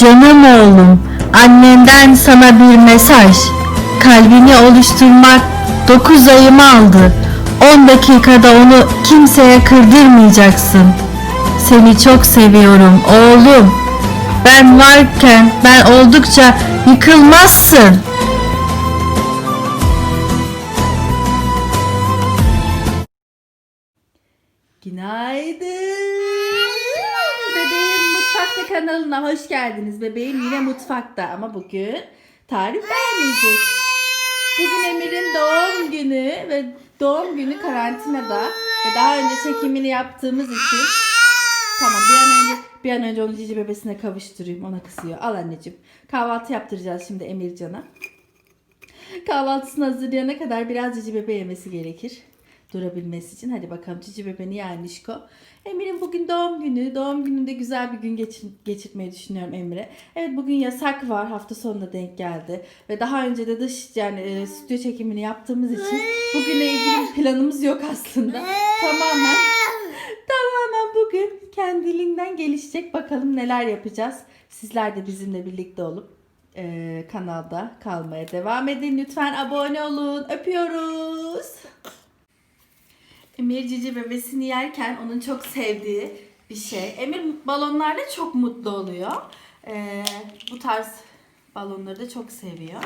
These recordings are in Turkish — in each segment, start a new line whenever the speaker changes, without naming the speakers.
Canım oğlum, annenden sana bir mesaj. Kalbini oluşturmak 9 ayımı aldı. 10 dakikada onu kimseye kırdırmayacaksın. Seni çok seviyorum oğlum. Ben varken ben oldukça yıkılmazsın.
Mutfakta kanalına hoş geldiniz. Bebeğim yine mutfakta ama bugün tarif vermeyecek. Bugün Emir'in doğum günü ve doğum günü karantinada ve daha önce çekimini yaptığımız için Tamam bir an önce bir an önce onu cici bebesine kavuşturayım. Ona kısıyor. Al anneciğim. Kahvaltı yaptıracağız şimdi Emircan'a. Kahvaltısını hazırlayana kadar biraz cici bebe yemesi gerekir. Durabilmesi için. Hadi bakalım cici bebe niye Nişko? Emir'in bugün doğum günü. Doğum gününde güzel bir gün geçir, geçirmeyi düşünüyorum Emir'e. Evet bugün yasak var. Hafta sonuna denk geldi. Ve daha önce de dış yani e, stüdyo çekimini yaptığımız için bugüne ilgili planımız yok aslında. Tamamen tamamen bugün kendiliğinden gelişecek. Bakalım neler yapacağız. Sizler de bizimle birlikte olup e, kanalda kalmaya devam edin. Lütfen abone olun. Öpüyoruz. Emir cici bebesini yerken onun çok sevdiği bir şey. Emir balonlarla çok mutlu oluyor. Ee, bu tarz balonları da çok seviyor.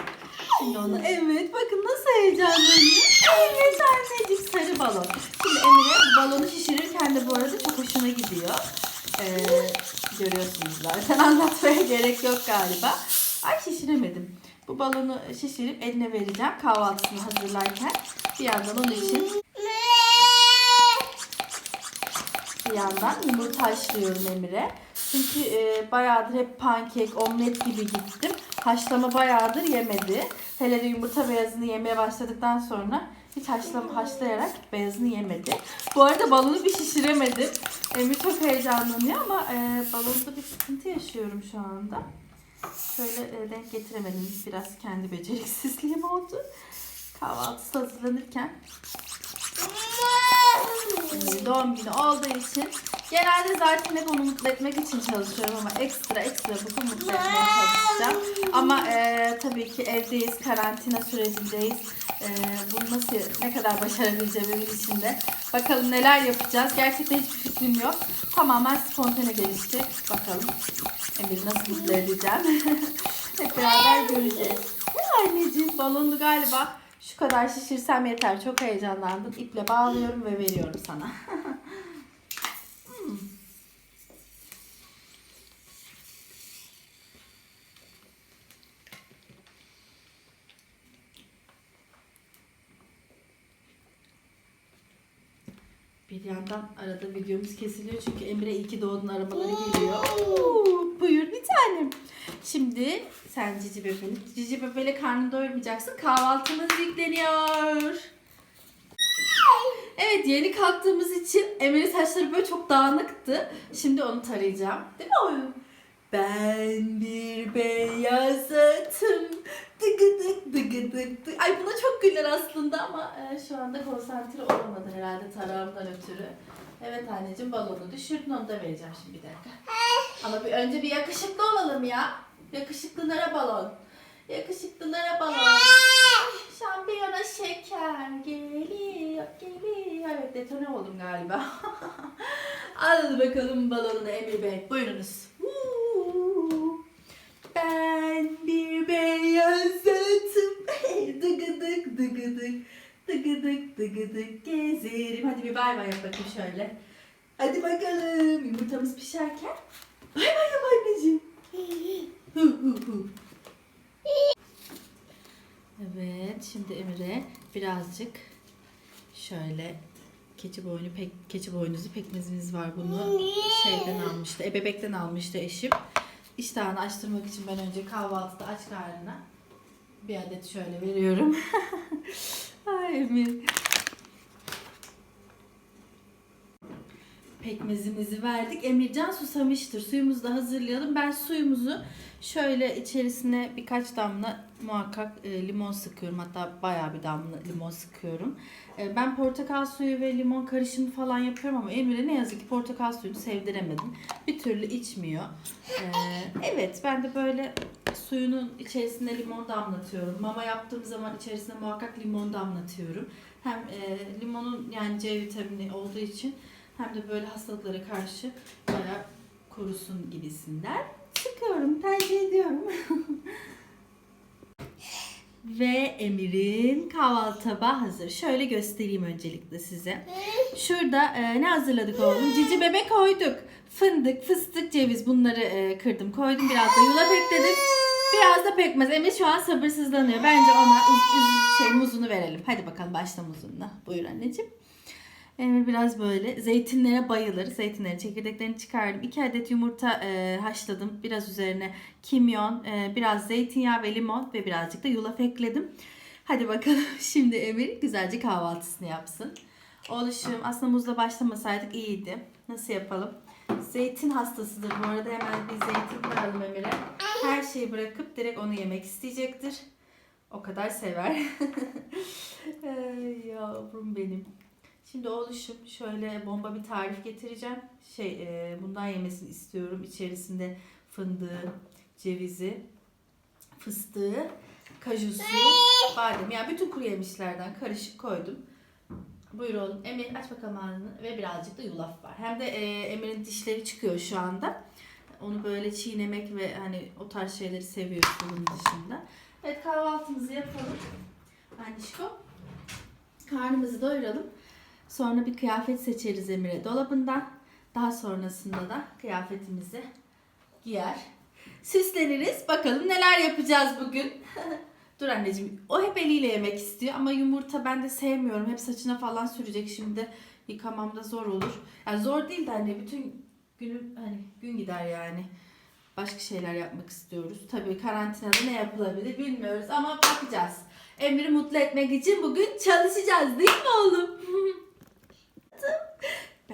Şimdi onu evet bakın nasıl heyecanlanıyor. Evet annecik sarı balon. Şimdi Emir'e balonu şişirirken de bu arada çok hoşuna gidiyor. Ee, görüyorsunuz zaten anlatmaya gerek yok galiba. Ay şişiremedim. Bu balonu şişirip eline vereceğim kahvaltısını hazırlarken. Bir yandan onun için yandan yumurta haşlıyorum Emir'e. Çünkü e, bayağıdır hep pankek, omlet gibi gittim. Haşlama bayağıdır yemedi. Hele de yumurta beyazını yemeye başladıktan sonra hiç haşlama haşlayarak beyazını yemedi. Bu arada balonu bir şişiremedim. Emir çok heyecanlanıyor ama e, balonda bir sıkıntı yaşıyorum şu anda. Şöyle e, denk getiremedim. Biraz kendi beceriksizliğim oldu. Kahvaltısı hazırlanırken doğum günü olduğu için genelde zaten hep onu mutlu etmek için çalışıyorum ama ekstra ekstra bugün mutlu etmeye çalışacağım. Ama e, tabii ki evdeyiz, karantina sürecindeyiz. E, bunu nasıl, ne kadar başarabileceğimiz için de bakalım neler yapacağız. Gerçekten hiçbir fikrim yok. Tamamen spontane gelişti. Bakalım Emir'i nasıl mutlu edeceğim. hep beraber göreceğiz. Ne anneciğim balonu galiba şu kadar şişirsem yeter. Çok heyecanlandım. İple bağlıyorum ve veriyorum sana. Bir yandan arada videomuz kesiliyor çünkü Emre iyi ki doğdun aramaları geliyor. Oo, buyur bir tanem. Şimdi sen cici bebeni, cici bebeyle karnını doyurmayacaksın. Kahvaltımız yükleniyor. Evet yeni kalktığımız için Emel'in saçları böyle çok dağınıktı. Şimdi onu tarayacağım. Değil mi oğlum? Ben bir beyaz atım. Ay buna çok güler aslında ama e, şu anda konsantre olamadı herhalde tarağımdan ötürü. Evet anneciğim balonu düşürdün onu da vereceğim şimdi bir dakika. Ama bir önce bir yakışıklı olalım ya. Yakışıklılara balon. Yakışıklılara balon. Şampiyona şeker geliyor geliyor. Evet detone oldum galiba. Al bakalım balonunu Emir Bey. Buyurunuz. Ben bir beyaz atım. dıgıdık dıgıdık. Dıgıdık dıgıdık gezerim. Hadi bir bay bay yap bakayım şöyle. Hadi bakalım. Yumurtamız pişerken. Bay bay yap anneciğim. Evet, şimdi Emir'e birazcık şöyle keçi boynu pek keçi boynuzu pekmezimiz var. Bunu şeyden almıştı, ebebekten almıştı eşim. İştahını açtırmak için ben önce kahvaltıda aç karnına bir adet şöyle veriyorum. Ay Emir. pekmezimizi verdik. Emircan susamıştır. Suyumuzu da hazırlayalım. Ben suyumuzu şöyle içerisine birkaç damla muhakkak e, limon sıkıyorum. Hatta bayağı bir damla limon sıkıyorum. E, ben portakal suyu ve limon karışımı falan yapıyorum ama Emir'e ne yazık ki portakal suyunu sevdiremedim. Bir türlü içmiyor. E, evet ben de böyle suyunun içerisine limon damlatıyorum. Mama yaptığım zaman içerisine muhakkak limon damlatıyorum. Hem limonun yani C vitamini olduğu için hem de böyle hastalıklara karşı bayağı korusun gibisinden sıkıyorum, tercih ediyorum. Ve Emir'in kahvaltı tabağı hazır. Şöyle göstereyim öncelikle size. Şurada e, ne hazırladık oğlum? Cici bebek koyduk. Fındık, fıstık, ceviz bunları e, kırdım koydum. Biraz da yulaf ekledim. Biraz da pekmez. Emir şu an sabırsızlanıyor. Bence ona şey muzunu verelim. Hadi bakalım başla muzunla. Buyur anneciğim. Emir biraz böyle zeytinlere bayılır. Zeytinlerin çekirdeklerini çıkardım. 2 adet yumurta e, haşladım. Biraz üzerine kimyon, e, biraz zeytinyağı ve limon ve birazcık da yulaf ekledim. Hadi bakalım şimdi Emir güzelce kahvaltısını yapsın. Oluşum aslında muzla başlamasaydık iyiydi. Nasıl yapalım? Zeytin hastasıdır bu arada. Hemen bir zeytin koyalım Emir'e. Her şeyi bırakıp direkt onu yemek isteyecektir. O kadar sever. Yavrum benim. Şimdi oluşum şöyle bomba bir tarif getireceğim. Şey e, bundan yemesini istiyorum. İçerisinde fındığı, cevizi, fıstığı, kajusu, badem. Yani bütün kuru yemişlerden karışık koydum. Buyur oğlum. Emir aç bakalım ağzını. Ve birazcık da yulaf var. Hem de e, Emir'in dişleri çıkıyor şu anda. Onu böyle çiğnemek ve hani o tarz şeyleri seviyor bunun dışında. Evet kahvaltımızı yapalım. Anişko. Karnımızı doyuralım. Sonra bir kıyafet seçeriz Emir'e dolabından. Daha sonrasında da kıyafetimizi giyer. Süsleniriz. Bakalım neler yapacağız bugün. Dur anneciğim. O hep eliyle yemek istiyor ama yumurta ben de sevmiyorum. Hep saçına falan sürecek şimdi. Yıkamam da zor olur. Yani zor değil de hani bütün günüm hani gün gider yani. Başka şeyler yapmak istiyoruz. Tabii karantinada ne yapılabilir bilmiyoruz ama bakacağız. Emir'i mutlu etmek için bugün çalışacağız değil mi oğlum?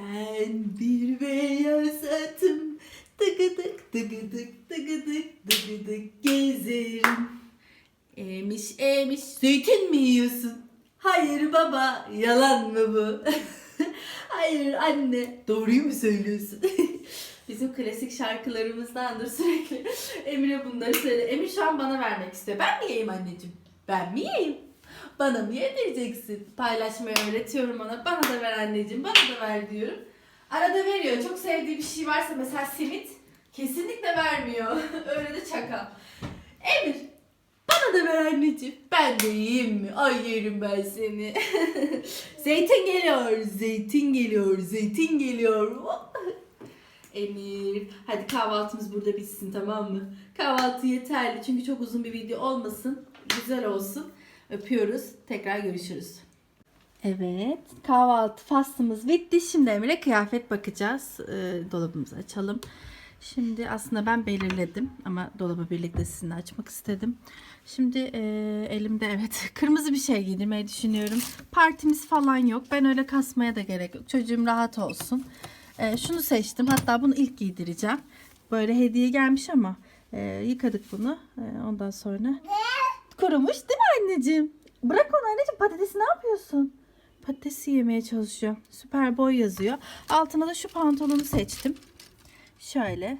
Ben bir beyaz atım tıkıdık tıkıdık tıkıdık tıkıdık gezerim. Emiş emiş zeytin mi yiyorsun? Hayır baba yalan mı bu? Hayır anne doğruyu mu söylüyorsun? Bizim klasik şarkılarımızdandır sürekli. Emir'e bunları söyle. Emir şu an bana vermek istiyor. Ben mi yiyeyim anneciğim? Ben mi yiyeyim? Bana mı yedireceksin? Paylaşmayı öğretiyorum ona. Bana da ver anneciğim, bana da ver diyorum. Arada veriyor. Çok sevdiği bir şey varsa mesela simit kesinlikle vermiyor. Öyle de çakal. Emir bana da ver anneciğim. Ben de yiyeyim mi? Ay yerim ben seni. zeytin geliyor, zeytin geliyor, zeytin geliyor. Emir, hadi kahvaltımız burada bitsin tamam mı? Kahvaltı yeterli çünkü çok uzun bir video olmasın. Güzel olsun. Öpüyoruz. Tekrar görüşürüz. Evet, kahvaltı faslımız bitti. Şimdi Emir'e kıyafet bakacağız. Ee, dolabımızı açalım. Şimdi aslında ben belirledim ama dolabı birlikte sizinle açmak istedim. Şimdi e, elimde evet kırmızı bir şey giydirmeyi düşünüyorum. Partimiz falan yok. Ben öyle kasmaya da gerek yok. Çocuğum rahat olsun. E, şunu seçtim. Hatta bunu ilk giydireceğim. Böyle hediye gelmiş ama e, yıkadık bunu. E, ondan sonra kurumuş değil mi anneciğim? Bırak onu anneciğim patatesi ne yapıyorsun? Patatesi yemeye çalışıyor. Süper boy yazıyor. Altına da şu pantolonu seçtim. Şöyle.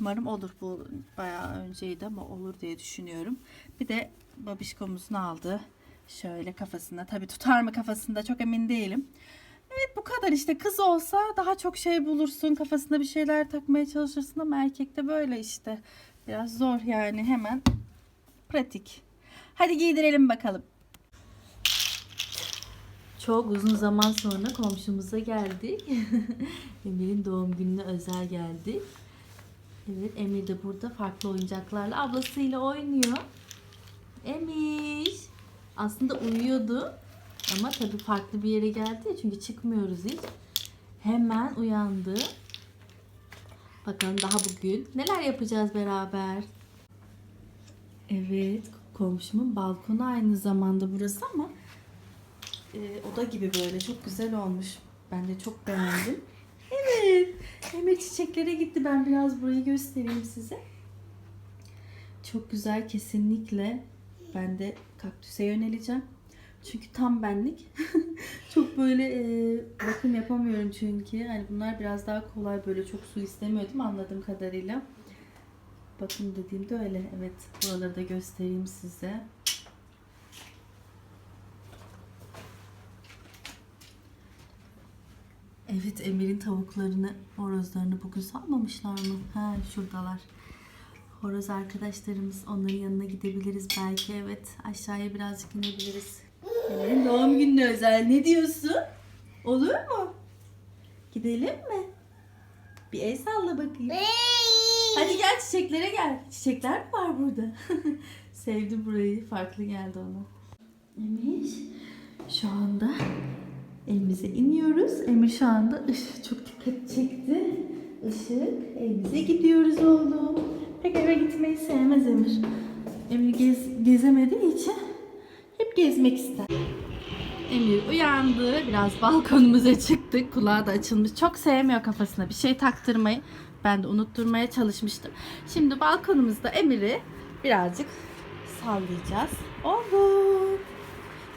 Umarım olur bu bayağı önceydi ama olur diye düşünüyorum. Bir de babişkomuzun aldığı şöyle kafasında. Tabii tutar mı kafasında çok emin değilim. Evet bu kadar işte kız olsa daha çok şey bulursun kafasında bir şeyler takmaya çalışırsın ama erkekte böyle işte biraz zor yani hemen pratik. Hadi giydirelim bakalım. Çok uzun zaman sonra komşumuza geldik. Emir'in doğum gününe özel geldik. Evet Emir de burada farklı oyuncaklarla ablasıyla oynuyor. Emir aslında uyuyordu ama tabii farklı bir yere geldi çünkü çıkmıyoruz hiç. Hemen uyandı. Bakalım daha bugün neler yapacağız beraber. Evet komşumun balkonu aynı zamanda burası ama e, oda gibi böyle çok güzel olmuş. Ben de çok beğendim. Emir. Emir çiçeklere gitti. Ben biraz burayı göstereyim size. Çok güzel kesinlikle. Ben de kaktüse yöneleceğim. Çünkü tam benlik. çok böyle e, bakım yapamıyorum çünkü. Hani bunlar biraz daha kolay böyle çok su istemiyor değil mi anladığım kadarıyla. Bakım dediğimde öyle. Evet buraları da göstereyim size. Evet Emir'in tavuklarını, horozlarını bugün salmamışlar mı? Ha şuradalar. Horoz arkadaşlarımız onların yanına gidebiliriz belki evet. Aşağıya birazcık inebiliriz. Emir'in doğum gününe özel ne diyorsun? Olur mu? Gidelim mi? Bir el salla bakayım. Hadi gel çiçeklere gel. Çiçekler mi var burada? Sevdi burayı. Farklı geldi ona. Emir şu anda evimize iniyoruz. Emir şu anda ışık çok dikkat çekti. Işık evimize gidiyoruz oğlum. Pek eve gitmeyi sevmez Emir. Emir gez, gezemediği için hep gezmek ister. Emir uyandı. Biraz balkonumuza çıktık. Kulağı da açılmış. Çok sevmiyor kafasına bir şey taktırmayı. Ben de unutturmaya çalışmıştım. Şimdi balkonumuzda Emir'i birazcık sallayacağız. Oğlum.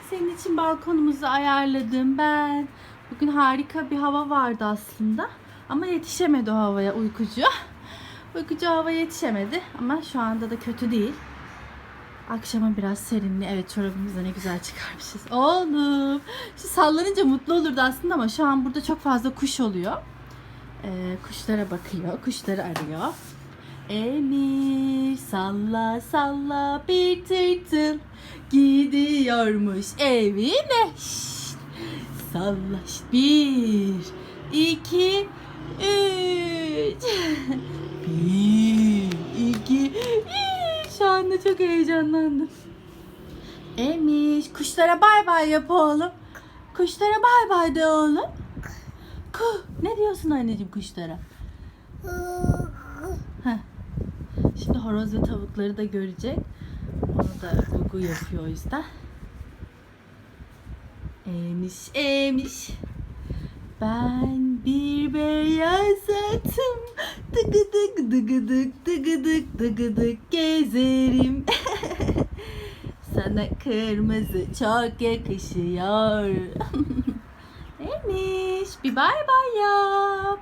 Senin için balkonumuzu ayarladım ben. Bugün harika bir hava vardı aslında. Ama yetişemedi o havaya uykucu. Uykucu hava yetişemedi ama şu anda da kötü değil. Akşama biraz serinli. Evet çorabımızı ne güzel çıkarmışız. Oğlum. Şu sallanınca mutlu olurdu aslında ama şu an burada çok fazla kuş oluyor. Ee, kuşlara bakıyor. Kuşları arıyor. Emir salla salla bir tırtıl gidiyormuş evine. Şşt, salla şşt. bir, iki, üç. Bir, iki, üç. Şu anda çok heyecanlandım. Emir kuşlara bay bay yap oğlum. Kuşlara bay bay de oğlum. Ne diyorsun anneciğim kuşlara? Heh. Şimdi horoz ve tavukları da görecek. Onu da Gugu yapıyor o yüzden. Emiş emiş. Ben bir beyaz atım. Dıgıdık dıgıdık dıgıdık dıgıdık gezerim. Sana kırmızı çok yakışıyor. Emiş bir bay bay yap.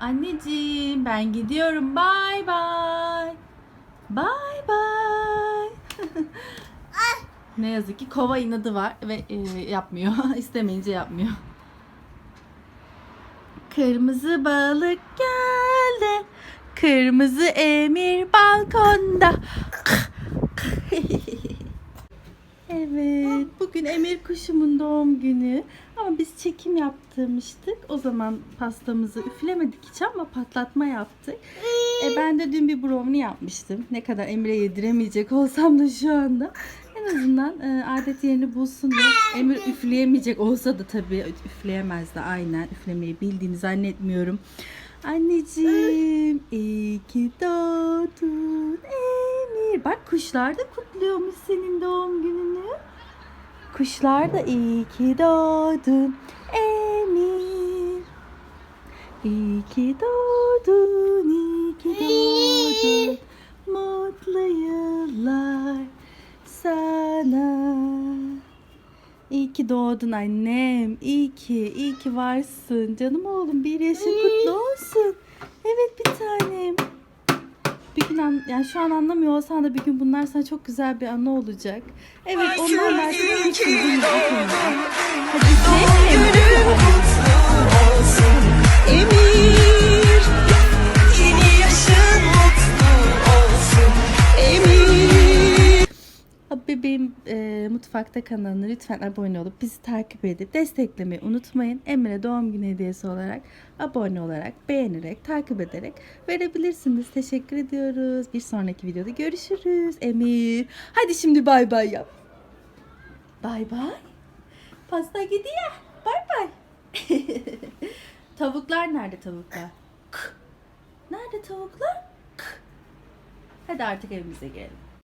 Anneciğim ben gidiyorum. Bay bay. Bay bay. ne yazık ki kova inadı var ve e, yapmıyor. İstemeyince yapmıyor. Kırmızı balık geldi. Kırmızı emir balkonda. Evet, bugün Emir kuşumun doğum günü. Ama biz çekim yaptırmıştık. O zaman pastamızı üflemedik hiç ama patlatma yaptık. E ben de dün bir brownie yapmıştım. Ne kadar Emir'e yediremeyecek olsam da şu anda. En azından e, adet yerini bulsun diye. Emir üfleyemeyecek olsa da tabii üfleyemez de aynen. Üflemeyi bildiğini zannetmiyorum. Anneciğim iyi ki doğdun Emir. Bak kuşlar da kutluyormuş senin doğum gününü. Kuşlar da iyi ki doğdun Emir. İyi ki doğdun, iyi ki doğdun. Mutlu yıllar sana. İyi ki doğdun annem. İyi ki, iyi ki varsın. Canım oğlum bir yaşın kutlu olsun. Evet bir tanem. Bir gün an, yani şu an anlamıyor olsan da bir gün bunlar sana çok güzel bir anı olacak. Evet onlar belki de hiç bilmiyorum. Hadi üfleyelim mi? Bebeğim e, Mutfakta kanalına lütfen abone olup bizi takip edip desteklemeyi unutmayın. Emre doğum günü hediyesi olarak abone olarak, beğenerek, takip ederek verebilirsiniz. Teşekkür ediyoruz. Bir sonraki videoda görüşürüz. Emir. Hadi şimdi bay bay yap. Bay bay. Pasta gidiyor. Bay bay. tavuklar nerede tavuklar? Nerede tavuklar? Hadi artık evimize gelelim.